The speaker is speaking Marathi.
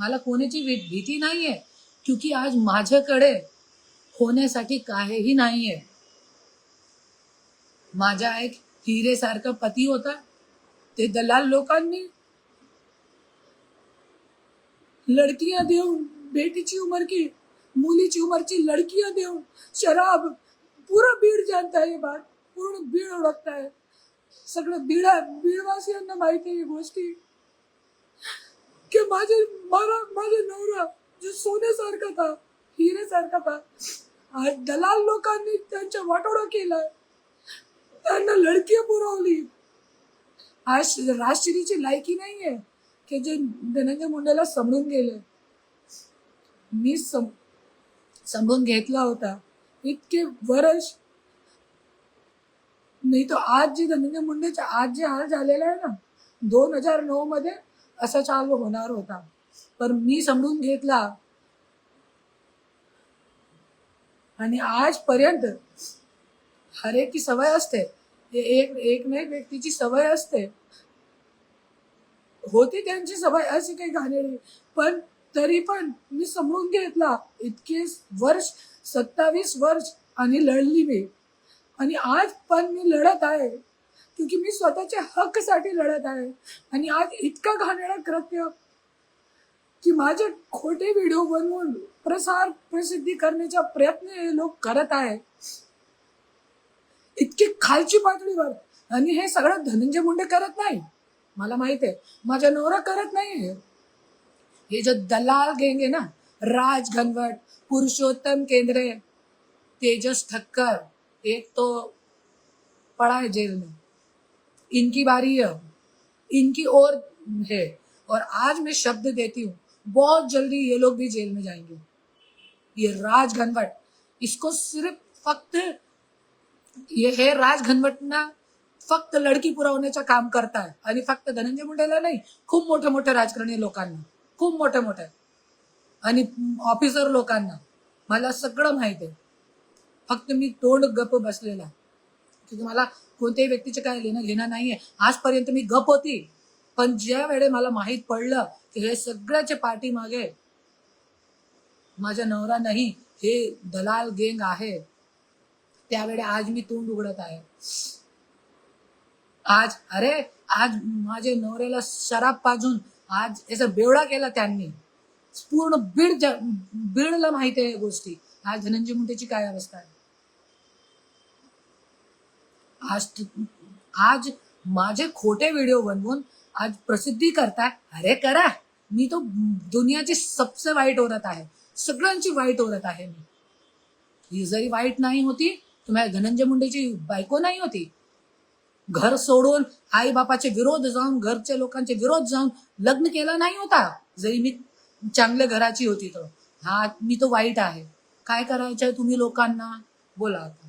मला कोणाची भीती नाहीये क्योंकि आज माझ्याकडे होण्यासाठी काहीही नाहीये माझा एक हिरेसारखा पती होता ते दलाल लोकांनी लडकियाँ देऊन बेटीची उमर की मुलीची उमरची लडकियाँ देऊन शराब, पूरा बीड जानता है बात, पूर्ण बीड ओळखता है। सगळं बीडा बीडवासियांना माहिती आहे ही गोष्टी की माझे मला माझा नवरा जे सोन्यासारखा था हिरेसारखा था आज दलाल लोकांनी त्यांच्या वाटोळा केला. त्यांना लडकी पुरवली. आज राजश्रीची लायकी नाहीये की जे धनंजय मुंडेला समजून गेले. मी सम समजून घेतला होता. इतके वर्ष नाही तो आज जे धनंजय मुंडेचे आज जे हाल झालेला आहे ना दोन हजार नऊ मध्ये असा चालू होणार होता. पण मी समजून घेतला. आणि आजपर्यंत हरेकची सवय असते. एक एक ना एक व्यक्तीची सवय असते. होती त्यांची सवय अशी काही घाणेरी पण तरी पण मी समजून घेतला. इतके वर्ष सत्तावीस वर्ष आणि लढली मी. आणि आज पण मी लढत आहे. क्योंकि मी स्वतःच्या हकसाठी लढत आहे. आणि आज इतका घाणेरडा कृत्य की माझे खोटे व्हिडिओ बनवून प्रसार प्रसिद्धी करण्याचा प्रयत्न हे लोक करत आहे इतकी खालची पातळीवर. आणि हे सगळं धनंजय मुंडे करत नाही. मला माहीत आहे. माझ्या नवरा करत नाही हे जो दलाल गेंगे ना राज घनवट पुरुषोत्तम केंद्रे तेजस ठक्कर एक तो पड़ा है जेल में इनकी बारी है। इनकी और है। और आज मैं शब्द देती हूँ बहुत जल्दी ये लोग भी जेल में जाएंगे। ये राज घनवट इसको सिर्फ फक्त ये हे राज घनवटना फक्त लडकी पुरवण्याचं काम करताय आणि फक्त धनंजय मुंडेला नाही खूप मोठ्या मोठ्या राजकारणी लोकांना खूप मोठ्या मोठ्या आणि ऑफिसर लोकांना मला सगळं माहीत आहे. फक्त मी तोंड गप बसलेला की मला कोणत्याही व्यक्तीचे काय लेणं घेणं नाहीये. आजपर्यंत मी गप होती. पण ज्या वेळे मला माहीत पडलं की हे सगळ्याचे पाठीमागे माझा नवरा नाही हे दलाल गेंग आहे त्यावेळे आज मी तोंड उघडत आहे. आज अरे आज माझ्या नवऱ्याला शराब पाजून आज याचा बेवडा केला त्यांनी. पूर्ण बीड बीडला माहिती आहे या गोष्टी. आज धनंजय मुंडेची काय अवस्था आहे? आज आज माझे खोटे व्हिडिओ बनवून आज प्रसिद्धी करताय? अरे करा. मी तो दुनियाची सबसे वाईट औरत आहे. सगळ्यांची वाईट औरत आहे मी. ही जरी वाईट नाही होती तुम्हाला धनंजय मुंडेची बायको नाही होती. घर सोडून आई बापाचे विरोध जाऊन घरच्या लोकांचे विरोध जाऊन लग्न केलं नाही होता. जरी मी चांगल्या घराची होती तर. हा मी तो वाईट आहे. काय करायचंय तुम्ही लोकांना? बोला आता.